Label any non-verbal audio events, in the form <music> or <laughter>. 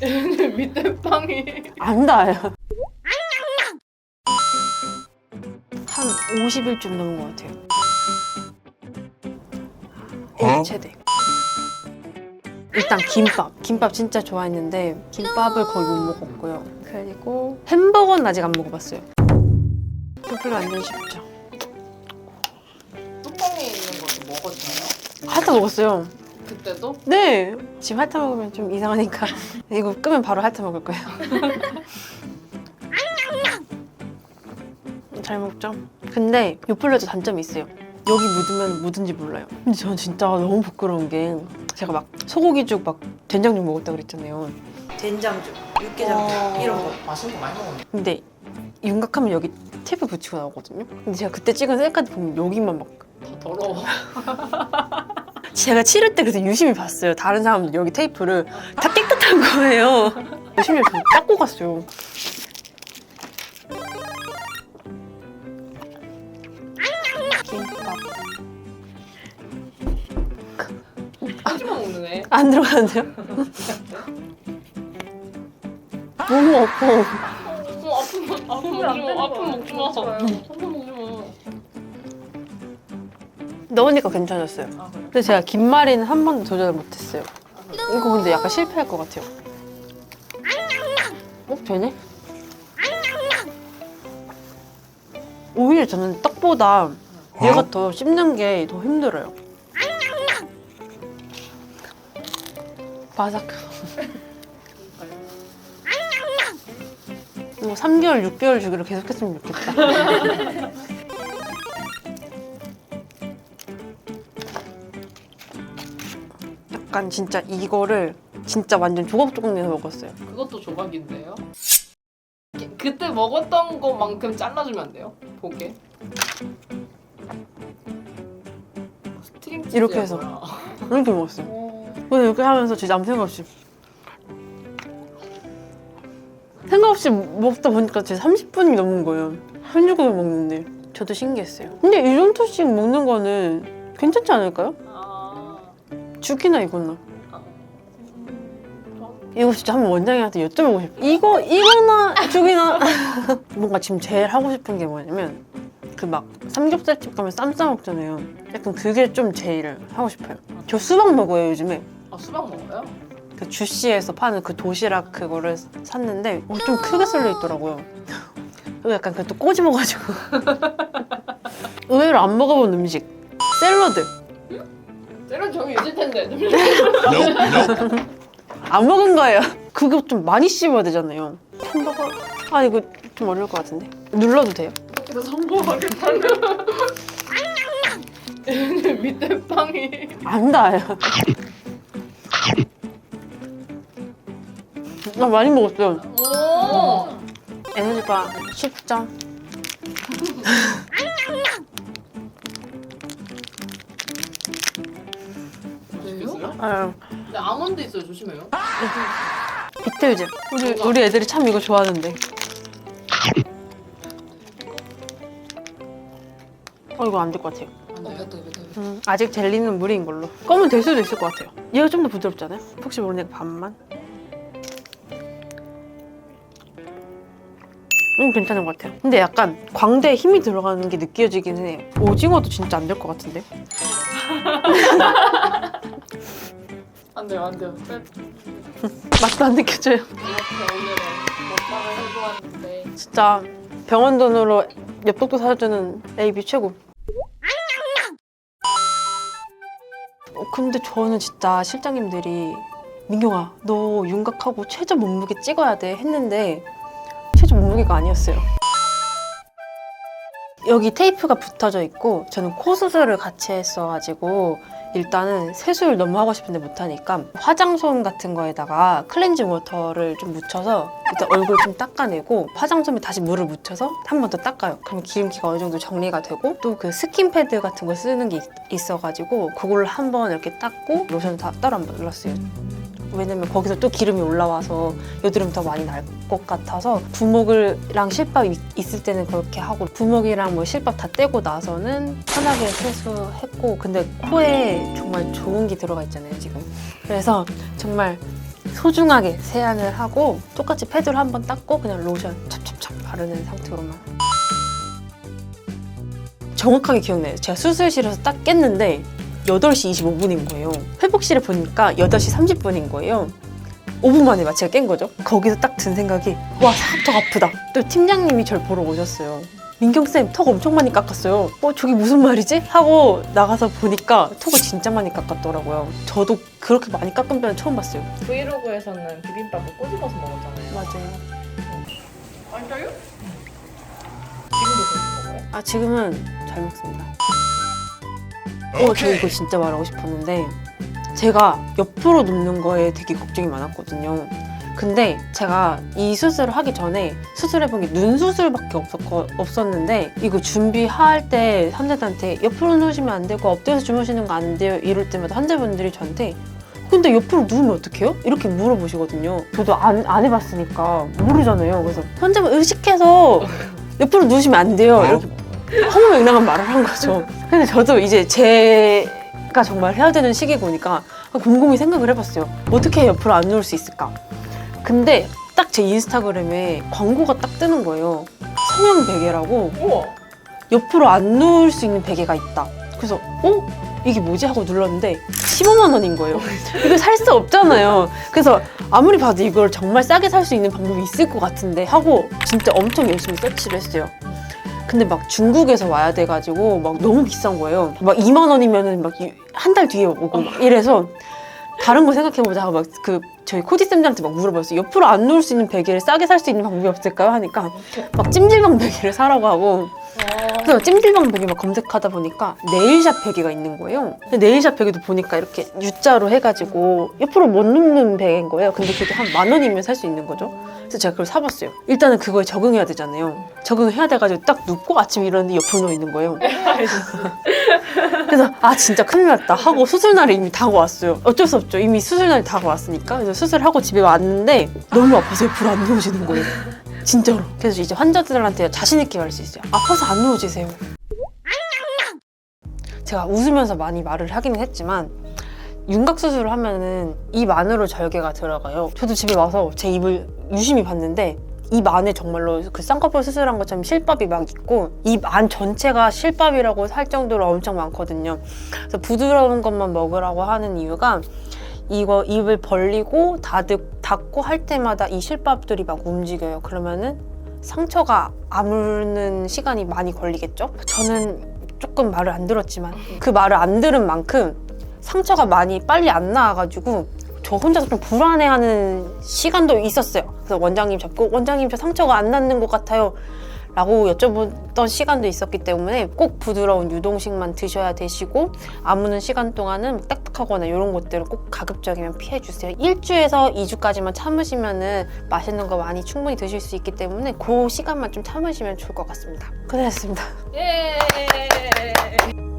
<laughs> 밑에 빵이 안 닿아요. 한 50일 좀 넘은 것 같아요. 어? 최대. 일단 김밥. 김밥 진짜 좋아했는데 김밥을 거의 못 먹었고요. 그리고 햄버거는 아직 안 먹어봤어요. 별로 완전 쉽죠. 뚜껑에 있는 것도 먹어줘요? 핥아 먹었어요. 그때도? 네. 지금 핥아 먹으면 좀 이상하니까 <laughs> 이거 끄면 바로 핥아 먹을 거예요. <laughs> 잘 먹죠? 근데 요플레도 단점이 있어요. 여기 묻으면 묻은지 몰라요. 근데 저는 진짜 너무 부끄러운 게 제가 막 소고기죽 막 된장죽 먹었다 그랬잖아요. 된장죽, 육개장죽 이런 거. 맛있는 거 많이 먹었네 근데 윤곽하면 여기 테이프 붙이고 나오거든요. 근데 제가 그때 찍은 셀카드 보면 여기만 막더 더러워 <laughs> 제가 치를 때 그래서 유심히 봤어요. 다른 사람들 여기 테이프를 다 깨끗한 거예요. <laughs> 심지어 저 닦고 갔어요. 김밥 한주만 먹는 애 안 들어가는데요? <laughs> 너무 아파. 어, 아픈 아픈 먹지 마 아픈 먹지 마 아픈 먹지 마 넣으니까 괜찮았어요. 아, 그래? 근데 제가 김말이는 한 번도 도전을 못했어요. 이거 근데 약간 실패할 것 같아요. 어? 되네? 오히려 저는 떡보다 얘가 더 씹는 게 더 힘들어요. 바삭. <laughs> 뭐 3개월, 6개월 주기로 계속했으면 좋겠다. <laughs> 약간 진짜 이거를 진짜 완전 조각조각 내서 먹었어요. 그것도 조각인데요? 그- 그때 먹었던 것만큼 잘라주면 안 돼요? 보게 스트링 치즈야, 이렇게 해서. 뭐야. 이렇게 먹었어요. 어, 근데 이렇게 하면서 진짜 아무 생각 없이 생각 없이 먹다 보니까 진짜 30분이 넘은 거예요. 한 조각을 먹는데 저도 신기했어요. 근데 이 정도씩 먹는 거는 괜찮지 않을까요? 아, 죽이나. 아. 이거 진짜 한번 원장님한테 여쭤보고 싶어. 이거 이거나 죽이나. <laughs> 뭔가 지금 제일 하고 싶은 게 뭐냐면 그 막 삼겹살집 가면 쌈 싸 먹잖아요. 약간 그게 좀 제일 하고 싶어요. 저 수박 먹어요 요즘에. 아 수박 먹어요? 그 주시에서 파는 그 도시락 그거를 샀는데 어, 좀 크게 썰려 있더라고요. 그리고 약간 그것도 꼬집어가지고 <laughs> 의외로 안 먹어본 음식 샐러드 때려 저기 있을 텐데. <laughs> 안 먹은 거예요. 그거 좀 많이 씹어야 되잖아요. 햄버거 아 이거 좀 어려울 것 같은데 눌러도 돼요? 그래서 성공하겠다 밑에 빵이 안 닿아요. 나 많이 먹었어요. 오 에너지바 10점. <laughs> 아, 근데 아몬드 있어요 조심해요 비틀즈. 우리 우리 애들이 참 이거 좋아하는데. 어 이거 안 될 것 같아요. 안 돼요? 또 이거 음, 아직 젤리는 무리인 걸로. 검은 될 수도 있을 것 같아요. 얘가 좀 더 부드럽잖아요. 혹시 모르니까 반만. 음 괜찮은 것 같아요. 근데 약간 광대에 힘이 들어가는 게 느껴지긴 해요. 오징어도 진짜 안 될 것 같은데. <laughs> 안 돼요 안 돼요 끝 맛도 안 느껴져요. 이렇게 오늘은 먹방을 해보았는데 진짜 병원 돈으로 엽떡도 사주는 AB 최고. 어, 근데 저는 진짜 실장님들이 민경아 너 윤곽하고 최저 몸무게 찍어야 돼 했는데 최저 몸무게가 아니었어요. 여기 테이프가 붙어져 있고 저는 코 수술을 같이 했어가지고 일단은 세수를 너무 하고 싶은데 못하니까 화장솜 같은 거에다가 클렌징 워터를 좀 묻혀서 일단 얼굴 좀 닦아내고 화장솜에 다시 물을 묻혀서 한 번 더 닦아요. 그럼 기름기가 어느 정도 정리가 되고 또 그 스킨 패드 같은 걸 쓰는 게 있, 어가지고 그걸 한번 이렇게 닦고 로션 다 따로 한 번 눌렀어요. 왜냐면 거기서 또 기름이 올라와서 여드름 더 많이 날 것 같아서 부목이랑 실밥 이- 있을 때는 그렇게 하고 부목이랑 뭐 실밥 다 떼고 나서는 편하게 세수했고 근데 코에 정말 좋은 게 들어가 있잖아요 지금 그래서 정말 소중하게 세안을 하고 똑같이 패드로 한 번 닦고 그냥 로션 찹찹찹 바르는 상태로만 정확하게 기억나요. 제가 수술실에서 딱 깼는데 8시 25분인 거예요. 회복실에 보니까 8시 30분인 거예요. 5분 만에 막 제가 깬 거죠. 거기서 딱 든 생각이 와 턱 아프다. 또 팀장님이 절 보러 오셨어요. 민경쌤 턱 엄청 많이 깎았어요. 어 저게 무슨 말이지? 하고 나가서 보니까 턱을 진짜 많이 깎았더라고요. 저도 그렇게 많이 깎은 편은 처음 봤어요. 브이로그에서는 비빔밥을 꼬집어서 먹었잖아요. 맞아요. 맞아요? 지금도 그렇게 먹어요? 아 지금은 잘 먹습니다. 어, 저 이거 진짜 말하고 싶었는데 제가 옆으로 눕는 거에 되게 걱정이 많았거든요. 근데 제가 이 수술을 하기 전에 수술해본 게 눈 수술밖에 없었, 없었는데 이거 준비할 때 환자들한테 옆으로 누우시면 안 되고 엎드려서 주무시는 거 안 돼요 이럴 때마다 환자분들이 저한테 근데 옆으로 누우면 어떡해요? 이렇게 물어보시거든요. 저도 안, 안 해봤으니까 모르잖아요. 그래서 환자분 의식해서 옆으로 누우시면 안 돼요. 이렇게 허무맹랑한 말을 한 거죠. 근데 저도 이제 제가 정말 해야 되는 시기가 오니까 곰곰이 생각을 해봤어요. 어떻게 옆으로 안 누울 수 있을까? 근데 딱 제 인스타그램에 광고가 딱 뜨는 거예요. 성형 베개라고 우와. 옆으로 안 누울 수 있는 베개가 있다. 그래서 어? 이게 뭐지? 하고 눌렀는데 15만 원인 거예요. 이거 살 수 없잖아요. 그래서 아무리 봐도 이걸 정말 싸게 살 수 있는 방법이 있을 것 같은데 하고 진짜 엄청 열심히 서치를 했어요. 근데 막 중국에서 와야 돼가지고 막 너무 비싼 거예요. 막 2만 원이면은 막 한 달 뒤에 오고 막 이래서 다른 거 생각해보자 막그 저희 코디 쌤들한테 막 물어봤어요. 옆으로 안 누울 수 있는 베개를 싸게 살 수 있는 방법이 없을까요? 하니까 막 찜질방 <laughs> 베개를 사라고 하고 그래서 찜질방 베개 막 검색하다 보니까 네일샵 베개가 있는 거예요. 근데 네일샵 베개도 보니까 이렇게 U자로 해가지고 옆으로 못 눕는 베개인 거예요. 근데 그게 한 만 원이면 살 수 있는 거죠. 그래서 제가 그걸 사봤어요. 일단은 그거에 적응해야 되잖아요. 적응해야 돼가지고 딱 눕고 아침에 일어났는데 옆으로 누워 있는 거예요. <laughs> 그래서 아 진짜 큰일 났다 하고 수술 날이 이미 다가왔어요. 어쩔 수 없죠. 이미 수술 날이 다가왔으니까. 그래서 수술하고 집에 왔는데 너무 아파서 옆으로 안 누워지는 거예요. 진짜로. 그래서 이제 환자들한테 자신 있게 말할 수 있어요. 아파서 안 누워지세요. 제가 웃으면서 많이 말을 하기는 했지만 윤곽 수술을 하면은 입 안으로 절개가 들어가요. 저도 집에 와서 제 입을 유심히 봤는데 입 안에 정말로 그 쌍꺼풀 수술한 것처럼 실밥이 막 있고 입 안 전체가 실밥이라고 할 정도로 엄청 많거든요. 그래서 부드러운 것만 먹으라고 하는 이유가 이거 입을 벌리고 닫, 닫고 할 때마다 이 실밥들이 막 움직여요. 그러면은 상처가 아무는 시간이 많이 걸리겠죠? 저는 조금 말을 안 들었지만 그 말을 안 들은 만큼 상처가 많이 빨리 안 나와가지고 저 혼자서 좀 불안해하는 시간도 있었어요. 그래서 원장님 잡고 원장님 저 상처가 안 낫는 것 같아요. 라고 여쭤보던 시간도 있었기 때문에 꼭 부드러운 유동식만 드셔야 되시고 아무는 시간 동안은 뭐 딱딱하거나 이런 것들을 꼭 가급적이면 피해 주세요. 1주에서 2주까지만 참으시면은 맛있는 거 많이 충분히 드실 수 있기 때문에 그 시간만 좀 참으시면 좋을 것 같습니다. 고생하셨습니다. 예.